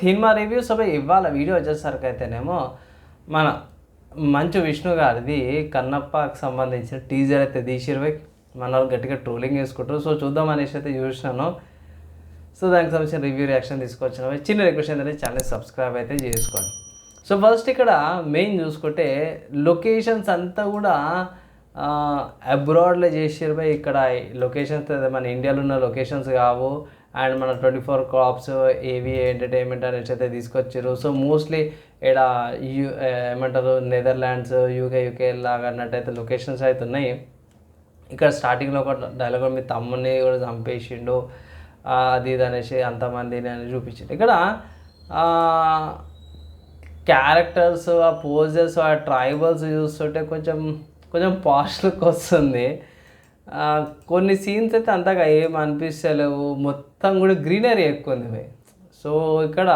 Cinema reviews అవి ఇవాళ video వచ్చేసరికి అయితేనేమో మన మంచు విష్ణు గారిది కన్నప్పకి సంబంధించిన టీజర్ అయితే తీసిరవై మన వాళ్ళు గట్టిగా ట్రోలింగ్ చేసుకుంటారు. సో చూద్దాం అనేసి అయితే చూసినాను. సో దానికి సంబంధించిన రివ్యూ రియాక్షన్ తీసుకొచ్చిన చిన్న రిక్వెస్ట్ ఏంటంటే ఛానల్ సబ్స్క్రైబ్ అయితే చేసుకోండి. సో ఫస్ట్ ఇక్కడ మెయిన్ చూసుకుంటే లొకేషన్స్ అంతా కూడా అబ్రాడ్లో చేసారు ఇక్కడ లొకేషన్స్ మన ఇండియాలో ఉన్న లొకేషన్స్ కావు అండ్ మన ట్వంటీ ఫోర్ క్రాప్స్ ఏవి ఎంటర్టైన్మెంట్ అనేసి అయితే తీసుకొచ్చారు సో మోస్ట్లీ ఇక్కడ యూ ఏమంటారు నెదర్లాండ్స్ యూకే యూకే లాగా అన్నట్టయితే లొకేషన్స్ అయితే ఉన్నాయి. ఇక్కడ స్టార్టింగ్లో ఒక డైలాగ్ మీ తమ్ముని కూడా చంపేసిండు. అది ఇది అనేసి అంతమందిని అని చూపించిండు. ఇక్కడ క్యారెక్టర్స్ ఆ పోజెస్ ఆ ట్రైబల్స్ చూస్తుంటే కొంచెం కొంచెం పాస్ట్ లుక్ వస్తుంది. కొన్ని సీన్స్ అయితే అంతగా ఏం అనిపిస్తలేవు. మొత్తం కూడా గ్రీనరీ ఎక్కువ ఉంది భయ్. సో ఇక్కడ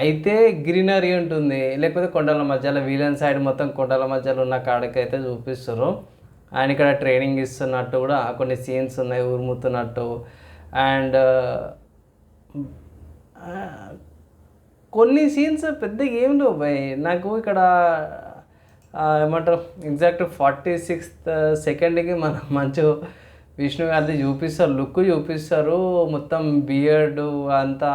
అయితే గ్రీనరీ ఉంటుంది. లేకపోతే కొండల మధ్యలో వీలన్ సైడ్ మొత్తం కొండల మధ్యలో ఉన్న కాడకైతే అయితే చూపిస్తారు. ఆయన ఇక్కడ ట్రైనింగ్ ఇస్తున్నట్టు కూడా కొన్ని సీన్స్ ఉన్నాయి ఉరుముతున్నట్టు. అండ్ కొన్ని సీన్స్ పెద్దగా ఏం లేవు భయ్. నాకు ఇక్కడ ఏమంటారు? ఎగ్జాక్ట్ ఫార్టీ సిక్స్త్ సెకండ్కి మన మంచి విష్ణు గారిది చూపిస్తారు. లుక్ చూపిస్తారు. మొత్తం బియర్డ్ అంతా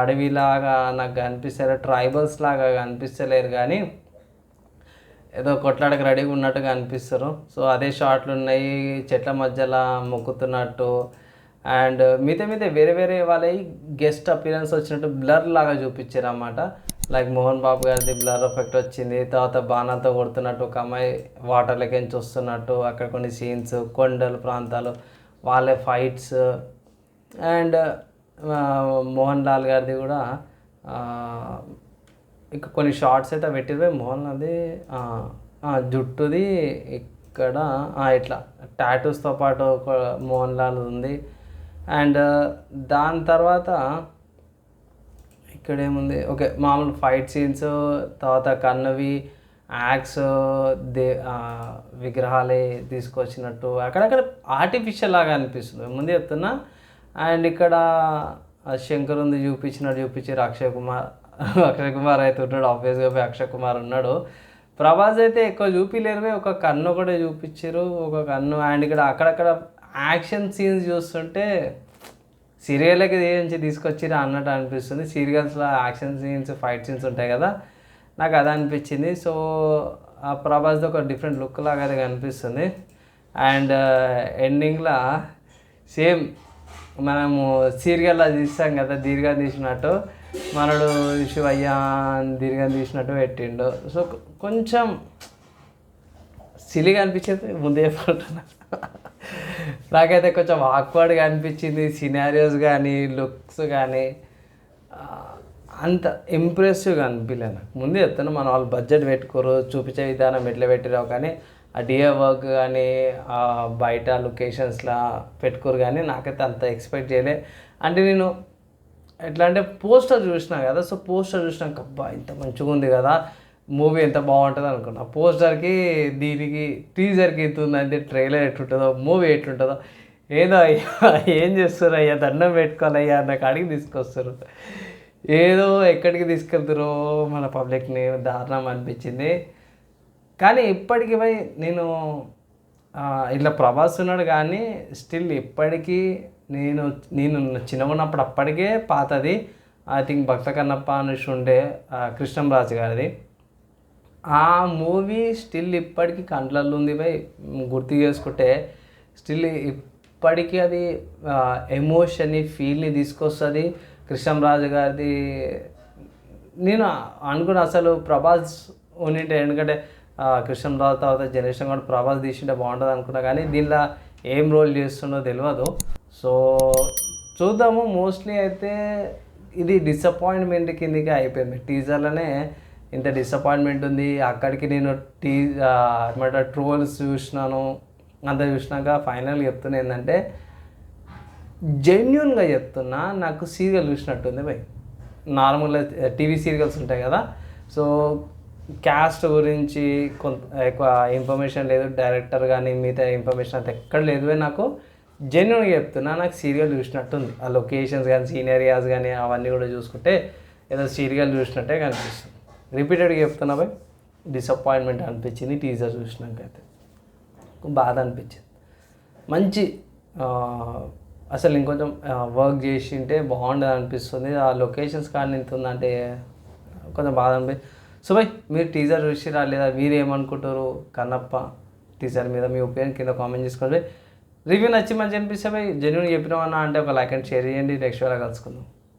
అడవిలాగా నాకు కనిపిస్తారు ట్రైబల్స్ లాగా కనిపిస్తలేరు కానీ ఏదో కొట్లాడక రెడీగా ఉన్నట్టుగా అనిపిస్తారు సో అదే షాట్లు ఉన్నాయి. చెట్ల మధ్యలో మొక్కుతున్నట్టు. అండ్ మిగతా మీద వేరే వేరే వాళ్ళవి గెస్ట్ అపీరెన్స్ వచ్చినట్టు బ్లర్ లాగా చూపించారు అన్నమాట లైక్ మోహన్ బాబు గారిది బ్లర్ ఎఫెక్ట్ వచ్చింది. తర్వాత బాణంతో కొడుతున్నట్టు ఒక అమ్మాయి వాటర్లోకి నుంచి వస్తున్నట్టు అక్కడ కొన్ని సీన్స్ కొండలు ప్రాంతాలు వాళ్ళే ఫైట్స్ అండ్ మోహన్ లాల్ గారిది కూడా ఇక కొన్ని షార్ట్స్ అయితే పెట్టిరు మోహన్ లాల్ది జుట్టుది ఇక్కడ ఇట్లా టాటూస్తో పాటు ఒక మోహన్ లాల్ ఉంది. అండ్ దాని తర్వాత ఇక్కడ ఏముంది ఓకే మామూలు ఫైట్ సీన్స్ తర్వాత కన్నవి యాక్స్ దే విగ్రహాలే తీసుకొచ్చినట్టు అక్కడక్కడ ఆర్టిఫిషియల్ లాగా అనిపిస్తుంది. ముందే చెప్తున్నా. అండ్ ఇక్కడ శంకర్ ఉంది చూపించినట్టు చూపించారు అక్షయ్ కుమార్ అక్షయ్ కుమార్ అయితే ఉన్నాడు ఆబ్వియస్గా పోయి అక్షయ్ కుమార్ ఉన్నాడు. ప్రభాస్ అయితే ఎక్కువ చూపిలేరు ఒక కన్ను కూడా చూపించారు ఒక కన్ను అండ్ ఇక్కడ అక్కడక్కడ యాక్షన్ సీన్స్ చూస్తుంటే సీరియల్కి నుంచి తీసుకొచ్చిరా అన్నట్టు అనిపిస్తుంది. సీరియల్స్లో యాక్షన్ సీన్స్ ఫైట్ సీన్స్ ఉంటాయి కదా నాకు అది అనిపించింది. సో ఆ ప్రభాస్ది ఒక డిఫరెంట్ లుక్ లాగా అది కనిపిస్తుంది. అండ్ ఎండింగ్లో సేమ్ మనము సీరియల్లో తీస్తాం కదా దీర్ఘం తీసినట్టు. మనడు శివయ్య అని దీర్ఘం తీసినట్టు పెట్టిండు. సో కొంచెం సిలిగా అనిపించేది ముందే పడుతున్నాను నాకైతే కొంచెం ఆక్వర్డ్గా అనిపించింది. సినారియోస్ కానీ లుక్స్ కానీ అంత ఇంప్రెసివ్గా అనిపించలే నాకు. ముందు చెప్తాను మనం వాళ్ళు బడ్జెట్ పెట్టుకోరు చూపించే విధానం ఎట్లా పెట్టిరావు కానీ ఆ డిఏ వర్క్ కానీ ఆ బయట లొకేషన్స్లా పెట్టుకోరు కానీ నాకైతే అంత ఎక్స్పెక్ట్ చేయలే. అంటే నేను ఎట్లా అంటే పోస్టర్ చూసినా కదా సో పోస్టర్ చూసినాక అబ్బా ఇంత మంచిగా ఉంది కదా. మూవీ ఎంత బాగుంటుంది అనుకున్నా. పోస్టర్కి దీనికి టీజర్కి ఎంత ఉందంటే ట్రైలర్ ఎట్లుంటుందో మూవీ ఎట్లుంటుందో ఏదో అయ్యా ఏం చేస్తారు అయ్యా దండం పెట్టుకోవాలయ్యా అన్న కాడికి తీసుకొస్తారు. ఏదో ఎక్కడికి తీసుకెళ్తారో మన పబ్లిక్ని దారుణం అనిపించింది. కానీ ఇప్పటికి పోయి నేను ఇట్లా ప్రభాస్ ఉన్నాడు కానీ స్టిల్ ఇప్పటికీ నేను నేను చిన్నగా ఉన్నప్పుడు అప్పటికే పాతది. ఐ థింక్ భక్త కన్నప్ప అనేసి ఉండే కృష్ణంరాజు గారిది. ఆ మూవీ స్టిల్ ఇప్పటికీ కండ్లల్లో ఉంది బై. గుర్తు చేసుకుంటే స్టిల్ ఇప్పటికీ అది ఎమోషన్ని ఫీల్ని తీసుకొస్తుంది. కృష్ణంరాజు గారిది నేను అనుకున్నా అసలు ప్రభాస్ ఉండింటే ఎందుకంటే కృష్ణంరాజు తర్వాత జనరేషన్ కూడా ప్రభాస్ తీసింటే బాగుంటుంది అనుకున్నా కానీ దీనిలో ఏం రోల్ చేస్తుండో తెలియదు సో చూద్దాము. మోస్ట్లీ అయితే ఇది డిసప్పాయింట్మెంట్ కిందకి అయిపోయింది. టీజర్లోనే ఇంత డిసప్పాయింట్మెంట్ ఉంది. అక్కడికి నేను టీ అనమాట ట్రోల్స్ చూసినాను. అంత చూసినాక ఫైనల్ చెప్తున్నా ఏంటంటే జెన్యున్గా చెప్తున్నా నాకు సీరియల్ చూసినట్టుంది భయ్. నార్మల్గా టీవీ సీరియల్స్ ఉంటాయి కదా. సో క్యాస్ట్ గురించి కొంత ఎక్కువ ఇన్ఫర్మేషన్ లేదు. డైరెక్టర్ కానీ మిగతా ఇన్ఫర్మేషన్ అంత ఎక్కడ లేదు నాకు. జెన్యున్గా చెప్తున్నా నాకు సీరియల్ చూసినట్టుంది. ఆ లొకేషన్స్ కానీ సీనరియాస్ కానీ అవన్నీ కూడా చూసుకుంటే ఏదో సీరియల్ చూసినట్టే కనిపిస్తుంది. రిపీటెడ్గా చెప్తున్నా పోయి డిసప్పాయింట్మెంట్ అనిపించింది టీజర్ చూసినాకైతే. బాధ అనిపించింది. మంచి అసలు ఇంకొంచెం వర్క్ చేసి ఉంటే బాగుండదు అనిపిస్తుంది. ఆ లొకేషన్స్ కానీ ఎంత ఉందంటే కొంచెం బాధ అనిపి. సో బై మీరు టీజర్ చూసిరా లేదా? మీరు ఏమనుకుంటారు కన్నప్ప టీజర్ మీద మీ ఒపీనియన్ కింద కామెంట్ చేసుకోండి రివ్యూ నచ్చి మంచి అనిపిస్తే బై జెన్యున్ చెప్పినామన్నా అంటే ఒక లైక్ అండ్ షేర్ చేయండి. నెక్స్ట్ వేళ కలుసుకుందాం.